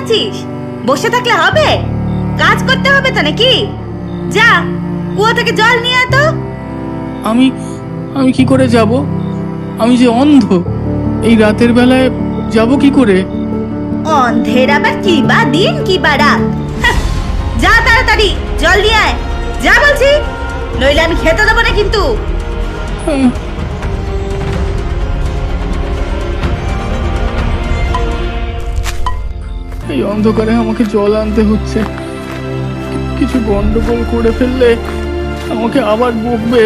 আছিস? বসে থাকলে হবে? কাজ করতে হবে তো নাকি? যা কুয়া থেকে জল নিয়ে আয় তো। আমি আমি কি করে যাব? আমি যে অন্ধ এই রাতের বেলায় যাব কি করে? অন্ধের আবার কি বা দিন কি বা রাত? হাহ, যা তাড়াতাড়ি জল নিয়ে আয়। যা বলছি নইলে আমি খেতে দেবো না কিন্তু। আহ, অন্ধকারে আমাকে জল আনতে হচ্ছে। কিছু গন্ডগোল করে ফেললে আমাকে আবার বকবে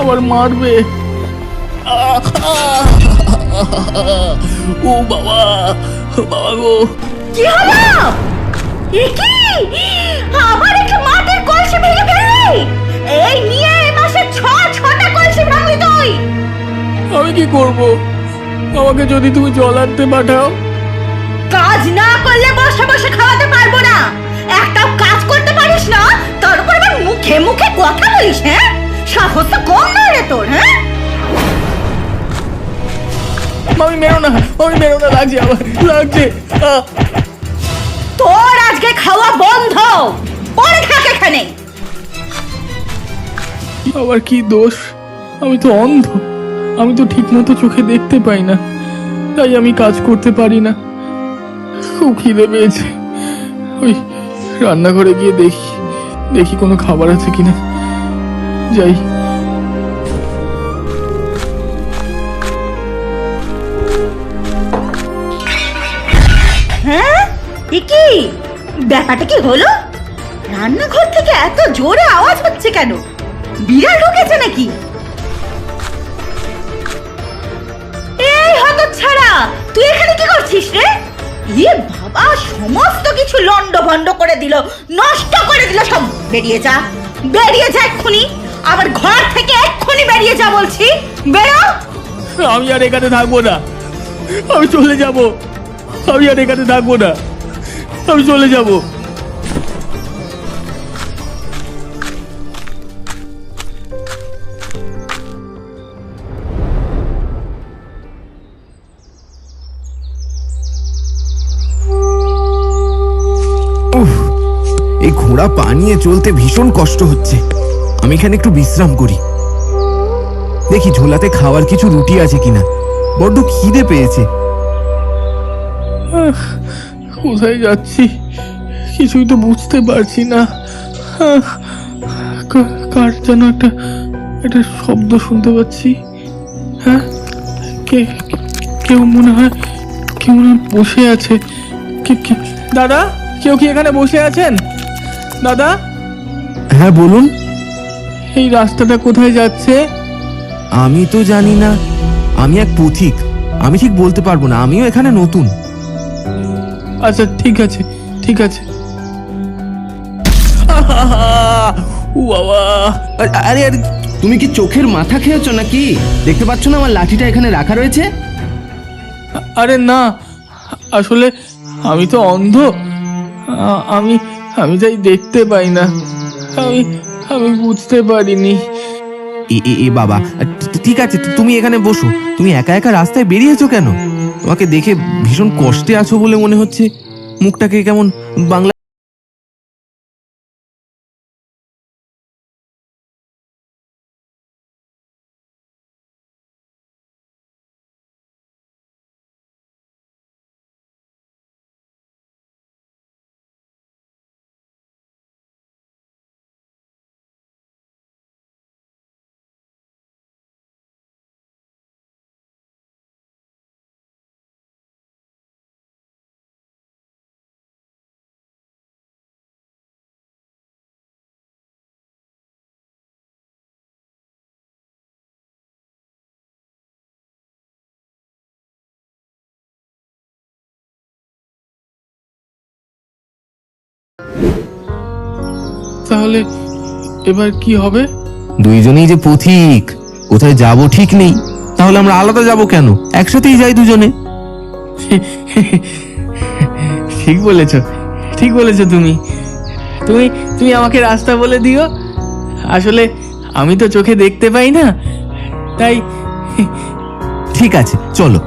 আবার মারবে! ও বাবা বাবা গো। কি হলো? এ কি? আবার একটা মাটির কলসি ভেঙে ফেললি? এই নিয়ে এই মাসে ছ ছটা কলসি ভাঙলি তুই। আমি কি করব? আমাকে যদি তুমি জল আনতে পাঠাও কাজ না করলে বসে বসে খাওয়াতে পারব না। একটাও কাজ করতে পারিস না তার উপর আবার মুখে মুখে কথা বলিস হ্যাঁ? সাহস তো কম নয় রে তোর হ্যাঁ? আমি মেরো না আমি মেরো না লাগছে আমার লাগছে! তোর আজকে খাওয়া বন্ধ। পরে থাক এখানে। আবার কি দোষ? আমি তো অন্ধ। আমি তো ঠিক মতো চোখে দেখতে পাই না। তাই আমি কাজ করতে পারি না। পেয়েছে। ওই রান্নাঘরে গিয়ে দেখি দেখি কোনো খাবার আছে কিনা। যাই। হ্যাঁ? ব্যাপারটা কি হলো? রান্নাঘর থেকে এত জোরে আওয়াজ হচ্ছে কেন? বিড়াল ঢুকেছে নাকি? এই হতচ্ছাড়া, তুই এখানে কি করছিস রে? ইয়ে বাবা, সমস্ত কিছু লন্ড ভন্ড করে দিল, নষ্ট করে দিল, সব বেরিয়ে যা বেরিয়ে যা এক্ষুনি। আবার ঘর থেকে এক্ষুনি বেরিয়ে যা বলছি। বেরো। আমি আর এখানে থাকব না। আমি চলে যাব। আমি আর এখানে থাকব না। আমি চলে যাব। উফ এই ঘোড়া পা নিয়ে চলতে ভীষণ কষ্ট হচ্ছে। আমি এখানে একটু বিশ্রাম করি। দেখি ঝোলাতে খাওয়ার কিছু রুটি আছে কিনা। বড্ড খিদে পেয়েছে। কোথায় যাচ্ছি? কিছুই তো বুঝতে পারছি না। কার যেন একটা একটা শব্দ শুনতে পাচ্ছি। হ্যাঁ? কে কেউ মনে হয় কেউ মনে হয় বসে আছে। কে- কে- দাদা? কেউ কি এখানে বসে আছেন? দাদা? হ্যাঁ বলুন। এই রাস্তাটা কোথায় যাচ্ছে? আমি তো জানি না। আমি এক পথিক। আমি ঠিক বলতে পারব না। আমিও এখানে নতুন। আচ্ছা ঠিক আছে ঠিক আছে। ও বাবা! আরে আরে তুমি কি চোখের মাথা খেয়েছো নাকি? দেখতে পাচ্ছ না আমার লাঠিটা এখানে রাখা রয়েছে? আরে না আসলে আমি তো অন্ধ। আমি আমি তাই দেখতে পাই না। আমি আমি বুঝতে পারিনি। এ এ এ, বাবা ঠিক আছে তুমি এখানে বসো। তুমি একা একা রাস্তায় বেরিয়েছো কেন? তোমাকে দেখে ভীষণ কষ্টে আছো বলে মনে হচ্ছে। মুখটাকে কেমন বাংলা তাহলে এবার কি হবে? দুইজনেই যে পথিক কোথায় যাব ঠিক নেই। তাহলে আমরা আলাদা যাব কেন? একসাথেই যাই দুজনে। ঠিক বলেছ ঠিক বলেছ তুমি। তুমি তুমি আমাকে রাস্তা বলে দিও। আসলে আমি তো চোখে দেখতে পাই না। তাই ঠিক আছে চলো।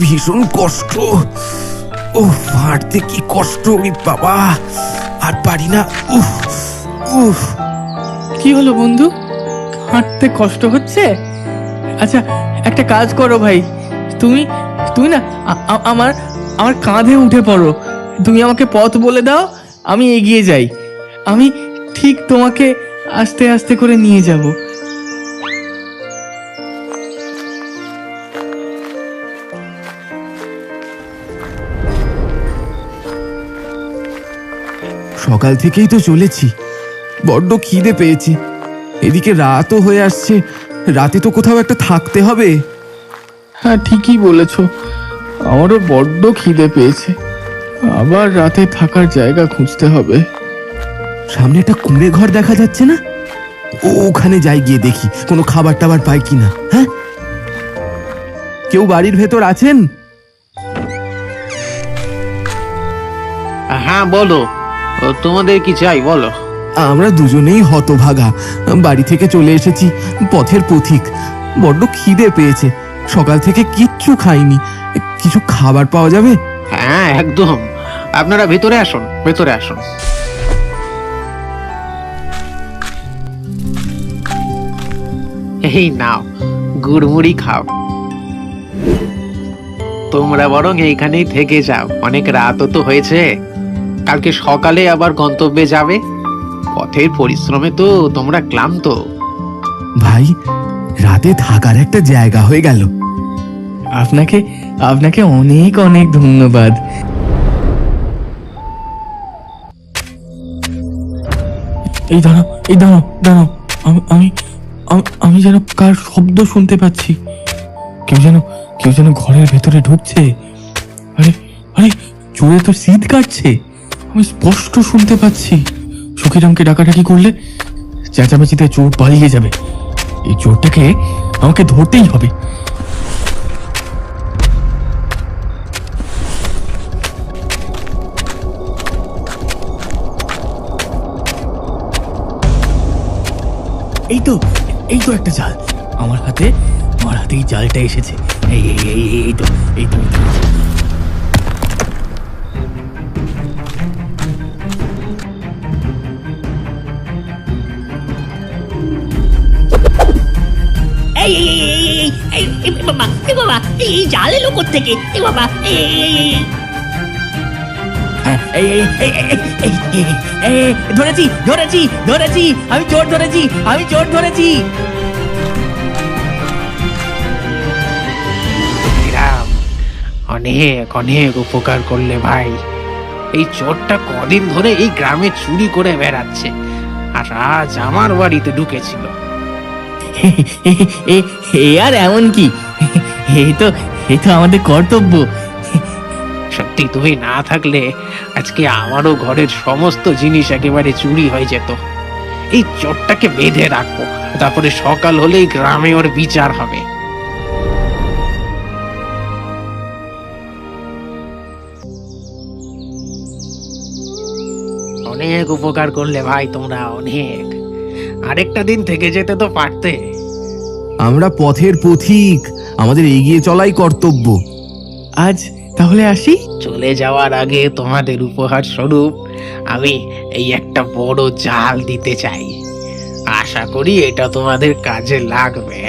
ভীষণ কষ্ট। ও হাঁটতে কি কষ্ট ওই বাবা। আর পারি না, উফ উফ। কি হলো বন্ধু? হাঁটতে কষ্ট হচ্ছে? আচ্ছা একটা কাজ করো ভাই। তুমি তুমি না আমার আমার কাঁধে উঠে পড়ো। তুমি আমাকে পথ বলে দাও, আমি এগিয়ে যাই। আমি ঠিক তোমাকে আস্তে আস্তে করে নিয়ে যাব। সকাল থেকেই তো চলেছি। বড্ড খিদে পেয়েছি। এদিকে রাতও হয়ে আসছে। রাতে তো কোথাও একটা থাকতে হবে। হ্যাঁ ঠিকই বলেছ। আমারও বড্ড খিদে পেয়েছে। আবার রাতে থাকার জায়গা খুঁজতে হবে। সামনে একটা কুঁড়ে ঘর দেখা যাচ্ছে না? ও ওখানে যাই গিয়ে দেখি কোনো খাবার টাবার পাই কিনা হ্যাঁ? কেউ বাড়ির ভেতর আছেন? হ্যাঁ বলো। তোমাদের কি চাই বলো? আমরা দুজনেই হতভাগা। বাড়ি থেকে চলে এসেছি পথের পথিক। বড্ড খিদে পেয়েছে। সকাল থেকে কিচ্ছু খাইনি। কিছু খাবার পাওয়া যাবে? হ্যাঁ একদম। আপনারা ভেতরে আসুন ভেতরে আসুন। এই নাও গুড়মুড়ি খাও। তোমরা বরং এইখানেই থেকে যাও। অনেক রাতও তো হয়েছে। কালকে সকালে আবার গন্তব্যে যাবে? পথের পরিশ্রমে তো তোমরা ক্লান্ত। ভাই, রাতে থাকার একটা জায়গা হয়ে গেল। আপনাকে আপনাকে অনেক অনেক ধন্যবাদ। এই দাঁড়াও এই দাঁড়াও দাঁড়াও। আমি আমি, আমি- যেন কার শব্দ শুনতে পাচ্ছি। কেউ যেন কেউ যেন ঘরের ভেতরে ঢুকছে। আরে আরে চোরে তো শীত কাটছে। আমি স্পষ্ট শুনতে পাচ্ছি। সখীরামকে ডাকাডাকি করলে চেঁচামেচিতে চোর পালিয়ে যাবে। এই চোরটাকে আমাকে ধরতেই হবে। এই তো এই তো একটা জাল। আমার হাতে আমার হাতে এই জালটা এসেছে। এই এই, এই- এই তো এই তো। ধরেছি ধরেছি ধরেছি আমি চোর ধরেছি আমি চোর ধরেছি অনেক অনেক উপকার করলে ভাই এই চোরটা কদিন ধরে এই গ্রামে চুরি করে বেড়াচ্ছে আর আজ আমার বাড়িতে ঢুকেছিল এ এ আর এমন কি? এই তো এই তো আমাদের কর্তব্য। সত্যি তুমি না থাকলে আজকে আমারও ঘরের সমস্ত জিনিস একেবারে চুরি হয়ে যেত। এই চোরটাকে বেঁধে রাখব, তারপরে সকাল হলেই গ্রামে ওর বিচার হবে। অনেক উপকার করলে ভাই তোমরা, অনেক। আরেকটা দিন থেকে যেতে তো পারতে। আমরা পথের পথিক আমাদের এগিয়ে চলাই কর্তব্য। আজ তাহলে আসি? চলে যাওয়ার আগে তোমাদের উপহার স্বরূপ আমি এই একটা বড় জাল দিতে চাই। আশা করি এটা তোমাদের কাজে লাগবে।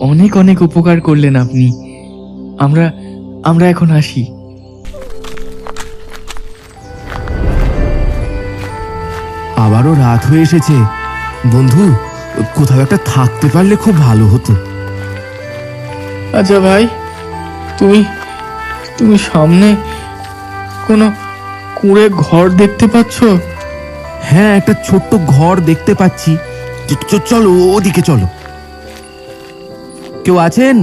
অনেক অনেক উপকার করলেন আপনি। আমরা আমরা এখন আসি। আবারও রাত হয়ে এসেছে। বন্ধু কোথাও একটা থাকতে পারলে খুব ভালো হতো। আচ্ছা ভাই তুমি তুমি সামনে কোনো কুঁড়ে ঘর দেখতে পাচ্ছ? হ্যাঁ একটা ছোট্ট ঘর দেখতে পাচ্ছি। চলো ওদিকে চলো। কেউ আছেন?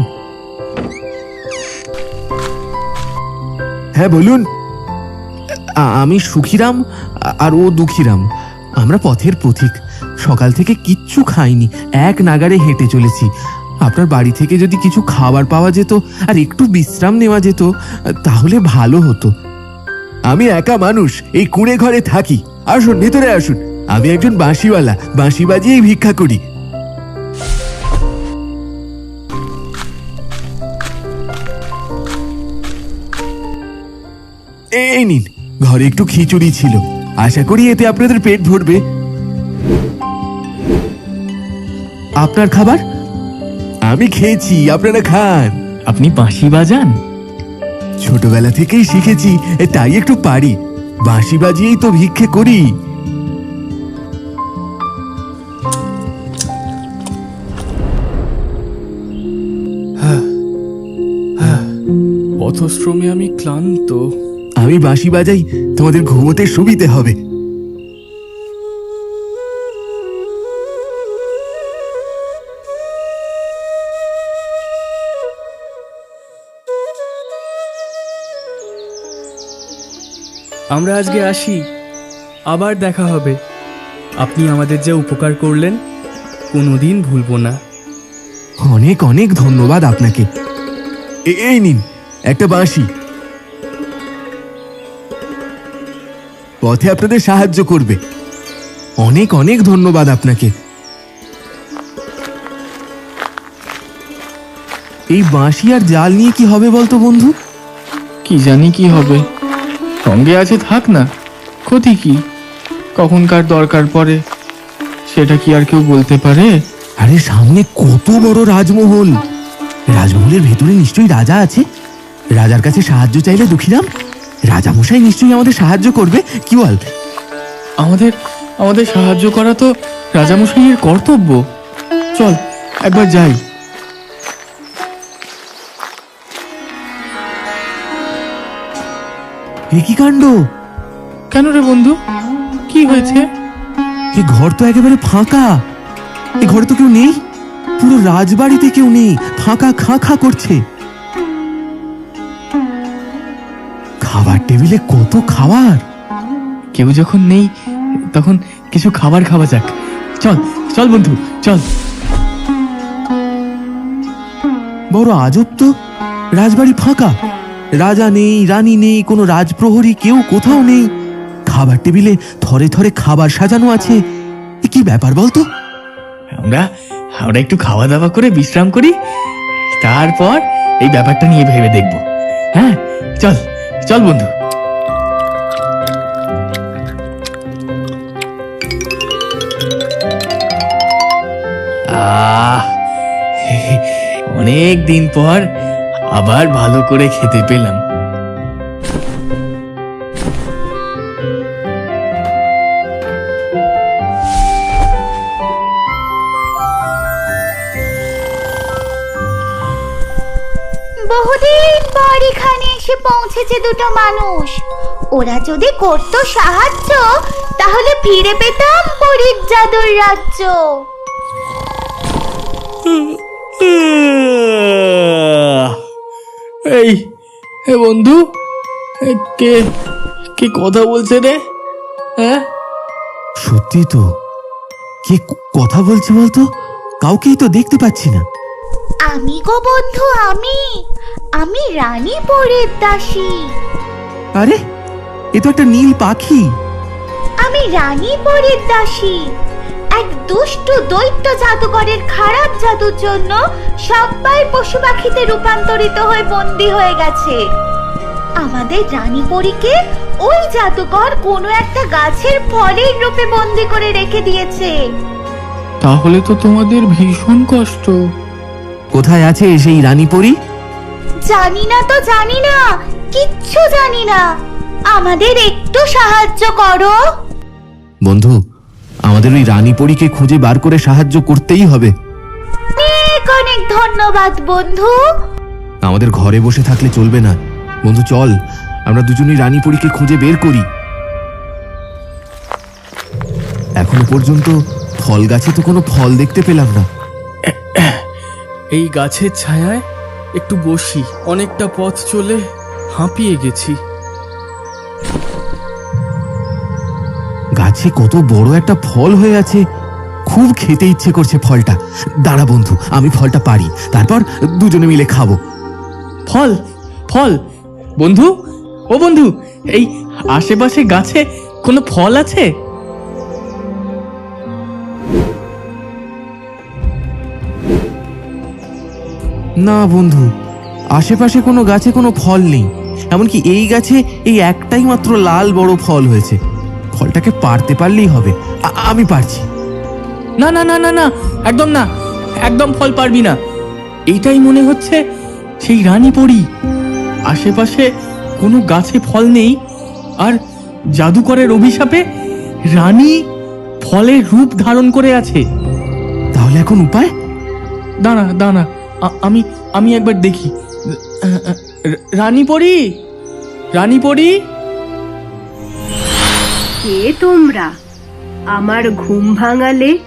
হ্যাঁ বলুন। আমি সুখিরাম আর ও দুঃখীরাম। আমরা পথের পথিক। সকাল থেকে কিচ্ছু খাইনি। এক নাগারে হেঁটে চলেছি। আপনার বাড়ি থেকে যদি কিছু খাবার পাওয়া যেত আর একটু বিশ্রাম নেওয়া যেত, তাহলে ভালো হতো। আমি একা মানুষ, এই কুঁড়ে ঘরে থাকি। আসুন, ভেতরে আসুন। আমি একজন বাঁশিওয়ালা। বাঁশি বাজিয়েই ভিক্ষা করি। এই নিন, ঘরে একটু খিচুড়ি ছিল। আশা করি এতে আপনাদের পেট ভরবে। আপনার খাবার? আমি খেয়েছি আপনারা খান। আপনি বাঁশি বাজান? ছোটবেলা থেকেই শিখেছি তাই একটু পারি। বাঁশি বাজিয়েই তো ভিক্ষে করি। পথশ্রমে আমি ক্লান্ত। আমি বাঁশি বাজাই তোমাদের ঘুমোতে সুবিধে হবে। আমরা আজকে আসি। আবার দেখা হবে। আপনি আমাদের যা উপকার করলেন কোনোদিন ভুলবো না। অনেক অনেক ধন্যবাদ আপনাকে। এই নিন একটা বাঁশি। পথে আপনাদের সাহায্য করবে। অনেক অনেক ধন্যবাদ আপনাকে। এই বাঁশি আর জাল নিয়ে কি হবে বলতো বন্ধু? কি জানি কি হবে। সঙ্গে আছে থাক না ক্ষতি কি? কখনকার দরকার পড়ে সেটা কি আর কেউ বলতে পারে? আরে সামনে কত বড় রাজমহল। রাজমহলের ভেতরে নিশ্চয়ই রাজা আছে। রাজার কাছে সাহায্য চাইলে দুঃখীরাম রাজামশাই নিশ্চয়ই আমাদের সাহায্য করবে। কি বল? আমাদের আমাদের সাহায্য করা তো রাজামশাইয়ের কর্তব্য। চল একবার যাই। এ কি কাণ্ড? কেন রে বন্ধু? কি হয়েছে? এ ঘর তো একেবারে ফাঁকা। এ ঘরে তো কেউ নেই। পুরো রাজবাড়িতে কেউ নেই। ফাঁকা খা খা করছে। খাবার টেবিলে কত খাবার? কেউ যখন নেই তখন কিছু খাবার খাওয়া যাক। চল চল বন্ধু চল। বড় আজব তো। রাজবাড়ি ফাঁকা। রাজা নেই রানী নেই কোনো রাজপ্রহরী কেউ কোথাও নেই। খাবার টেবিলে থরে থরে খাবার সাজানো আছে। এ কি ব্যাপার বলতো? আমরা আমরা একটু খাওয়া দাওয়া করে বিশ্রাম করি। তারপর এই ব্যাপারটা নিয়ে ভেবে দেখব। হ্যাঁ চল। চল বন্ধু। আহ অনেক দিন পর আবার ভালো করে খেতে পেলাম। এসে পৌঁছেছে দুটো মানুষ। ওরা যদি করতো সাহায্য তাহলে ফিরে পেতাম পরীর জাদুর রাজ্য। এই হে বন্ধু কে কে কথা বলছে রে? হ্যাঁ? সত্যি তো কে কথা বলছে বলতো? কাউকেই তো দেখতে পাচ্ছি না। আমি গো বন্ধু আমি। আমি রানী পরের দাসী। আরে এ তো একটা নীল পাখি। আমি রানী পরের দাসী। এক দুষ্ট দৈত্য জাদুকরের খারাপ জাদুর জন্য সবাই পশু পাখিতে রূপান্তরিত হয়ে বন্দী হয়ে গেছে। আমাদের রানী পরীকে ওই জাদুকর কোনো একটা গাছের ফলের রূপে বন্দী করে রেখে দিয়েছে। তাহলে তো তোমাদের ভীষণ কষ্ট। কোথায় আছে সেই রানী পরি? জানি না তো জানি না কিচ্ছু জানি না আমাদের একটু সাহায্য করো। বন্ধু আমাদের ওই রানী পরীকে খুঁজে বার করে সাহায্য করতেই হবে। অনেক অনেক ধন্যবাদ বন্ধু। আমাদের ঘরে বসে থাকলে চলবে না। বন্ধু চল আমরা দুজনেই রানী পরীকে খুঁজে বের করি। এখনও পর্যন্ত ফল গাছে তো কোনো ফল দেখতে পেলাম না। এই গাছের ছায়ায় একটু বসি। অনেকটা পথ চলে হাঁপিয়ে গেছি। গাছে কত বড় একটা ফল হয়ে আছে। খুব খেতে ইচ্ছে করছে ফলটা। দাঁড়া বন্ধু আমি ফলটা পারি। তারপর দুজনে মিলে খাব। ফল ফল। বন্ধু ও বন্ধু এই আশেপাশে গাছে কোনো ফল আছে? না বন্ধু আশেপাশে কোনো গাছে কোনো ফল নেই এমনকি এই গাছে এই একটাই মাত্র লাল বড় ফল হয়েছে। ফলটাকে পারতে পারলেই হবে আমি পারছি। না না না না না একদম না একদম ফল পারবি না। এইটাই মনে হচ্ছে সেই রানী পরি। আশেপাশে কোনো গাছে ফল নেই আর জাদুকরের অভিশাপে রানী ফলের রূপ ধারণ করে আছে। তাহলে এখন উপায়? দাঁড়া দাঁড়া আমি আমি একবার দেখি। রানী পরি? রানী পরি? কে তোমরা? আমার ঘুম ভাঙালে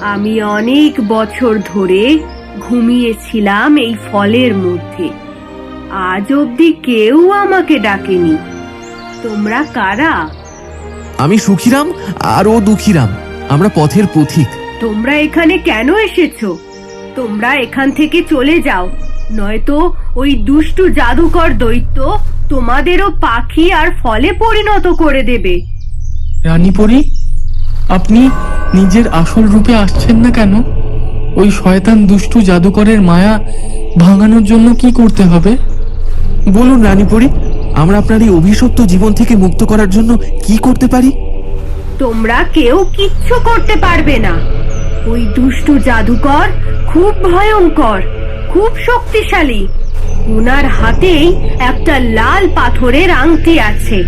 আমি অনেক বছর ধরে ঘুমিয়েছিলাম এই ফলের মধ্যে। আজ অবধি কেউ আমাকে ডাকেনি। তোমরা কারা? আমি সুখিরাম আর ও দুঃখীরাম। আমরা পথের পথিক। তোমরা এখানে কেন এসেছ? তোমরা এখান থেকে চলে যাও। নয়তো ওই দুষ্টু জাদুকর দৈত্য তোমাদেরও পাখি আর ফলে পরিণত করে দেবে। রানী পরি আপনি নিজের আসল রূপে আসছেন না কেন? ওই শয়তান দুষ্টু জাদুকরের মায়া ভাঙানোর জন্য কি করতে হবে? বলুন রানীপুরি আমরা আপনার এই অভিশপ্ত জীবন থেকে মুক্ত করার জন্য কি করতে পারি? তোমরা কেউ কিচ্ছু করতে পারবে না। ওই দুষ্টু জাদুকর খুব ভয়ঙ্কর খুব শক্তিশালী। ওনার হাতেই একটা লাল পাথরের আংটি আছে।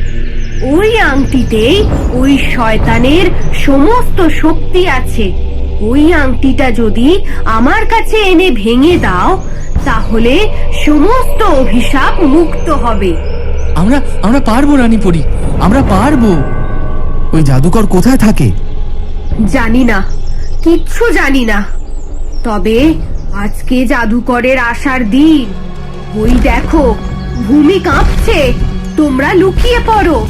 ওই আংটিতেই ওই শয়তানের সমস্ত শক্তি আছে। ওই আংটিটা যদি আমার কাছে এনে ভেঙে দাও তাহলে সমস্ত অভিশাপ মুক্ত হবে। আমরা আমরা পারব রানী পরি আমরা পারব। ওই জাদুকর কোথায় থাকে? জানি না। কিচ্ছু জানি না। তবে আজকে জাদুকরের আসার দিন। ওই দেখো, ভূমি কাঁপছে। তোমরা লুকিয়ে পড়ো।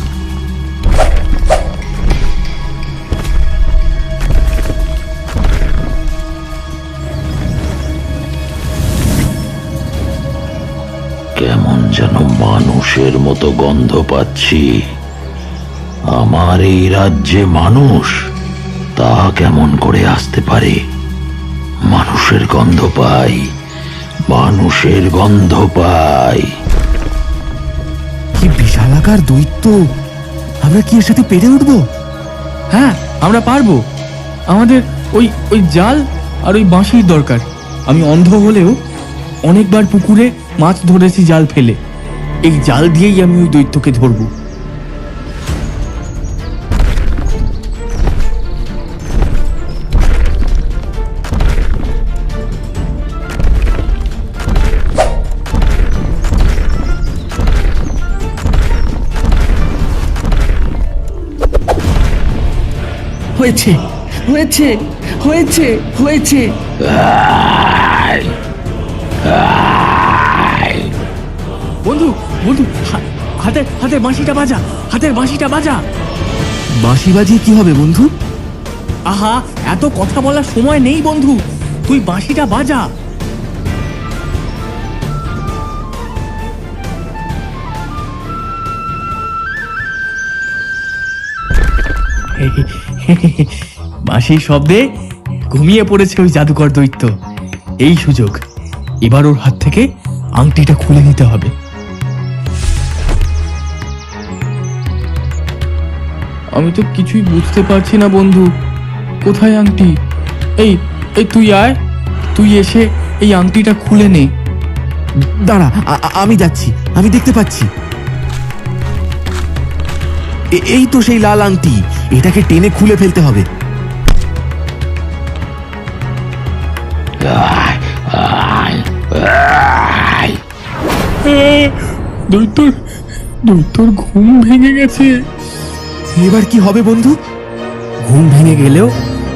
কেমন যেন মানুষের মতো গন্ধ পাচ্ছি। আমার এই রাজ্যে মানুষ। তা কেমন করে আসতে পারে? মানুষের গন্ধ পাই, মানুষের গন্ধ পাই। কি বিশালাকার দৈত্য! আমরা কি এর সাথে পেরে উঠবো? হ্যাঁ আমরা পারব। আমাদের ওই ওই জাল আর ওই বাঁশির দরকার। আমি অন্ধ হলেও অনেকবার পুকুরে মাছ ধরেছি জাল ফেলে। এই জাল দিয়েই আমি ওই দৈত্যকে ধরবো। হয়েছে হয়েছে হয়েছে হয়েছে। বন্ধু বন্ধু হাতে হাতে বাঁশিটা বাজা হাতের বাঁশিটা বাজা। বাঁশি বাজিয়ে কি হবে বন্ধু? আহা এত কথা বলার সময় নেই বন্ধু। তুই বাঁশিটা বাজা। বাঁশির শব্দে ঘুমিয়ে পড়েছে ওই জাদুকর দৈত্য। এই সুযোগ এবার ওর হাত থেকে আংটিটা খুলে নিতে হবে। আমি তো কিছুই বুঝতে পারছি না বন্ধু। কোথায় আংটি? এই এই তুই আয়। তুই এসে এই আংটিটা খুলে নে। দাঁড়া আমি যাচ্ছি। আমি দেখতে পাচ্ছি। এই তো সেই লাল আংটি। এটাকে টেনে খুলে ফেলতে হবে। দৈত্যর ঘুম ভেঙে গেছে। এবার কি হবে বন্ধু? ঘুম ভেঙে গেলেও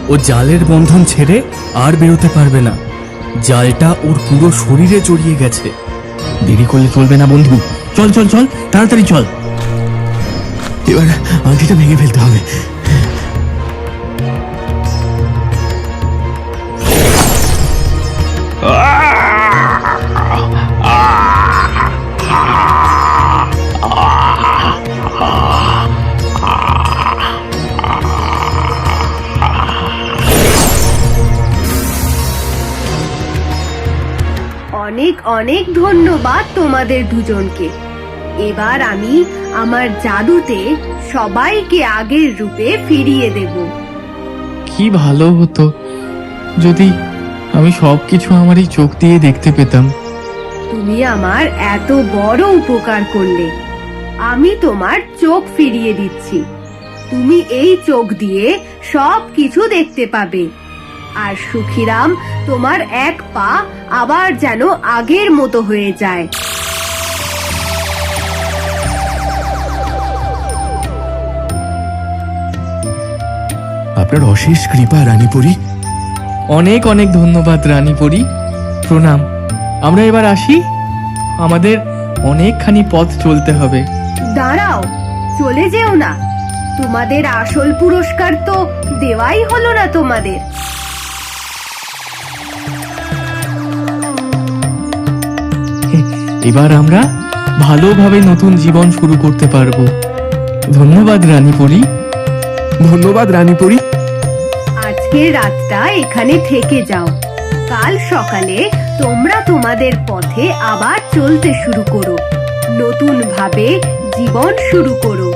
ও জালের বন্ধন ছেড়ে আর বেরোতে পারবে না। জালটা ওর পুরো শরীরে জড়িয়ে গেছে। দেরি করলে চলবে না বন্ধু। চল চল চল তাড়াতাড়ি চল। এবার আংটিটা ভেঙে ফেলতে হবে। অনেক অনেক ধন্যবাদ তোমাদের দুজনকে। এবার আমি আমার জাদুতে সবাইকে আগের রূপে ফিরিয়ে দেব। কি ভালো হতো। যদি আমি সবকিছু আমার এই চোখ দিয়ে দেখতে পেতাম। তুমি আমার এত বড় উপকার করলে। আমি তোমার চোখ ফিরিয়ে দিচ্ছি। তুমি এই চোখ দিয়ে সব কিছু দেখতে পাবে। আর সুখিরাম তোমার এক পা আবার যেন আগের মতো হয়ে যায়। আপনার অশেষ কৃপা রানীপুরী। অনেক অনেক ধন্যবাদ রানীপুরী। প্রণাম। আমরা এবার আসি। আমাদের অনেকখানি পথ চলতে হবে। দাঁড়াও চলে যেও না। তোমাদের আসল পুরস্কার তো দেওয়াই হলো না তোমাদের। এবার আমরা ভালোভাবে নতুন জীবন শুরু করতে পারব। ধন্যবাদ রানীপুরী। ধন্যবাদ রানীপুরী। আজকে রাতটা এখানে থেকে যাও। কাল সকালে তোমরা তোমাদের পথে আবার চলতে শুরু করো। নতুন ভাবে জীবন শুরু করো।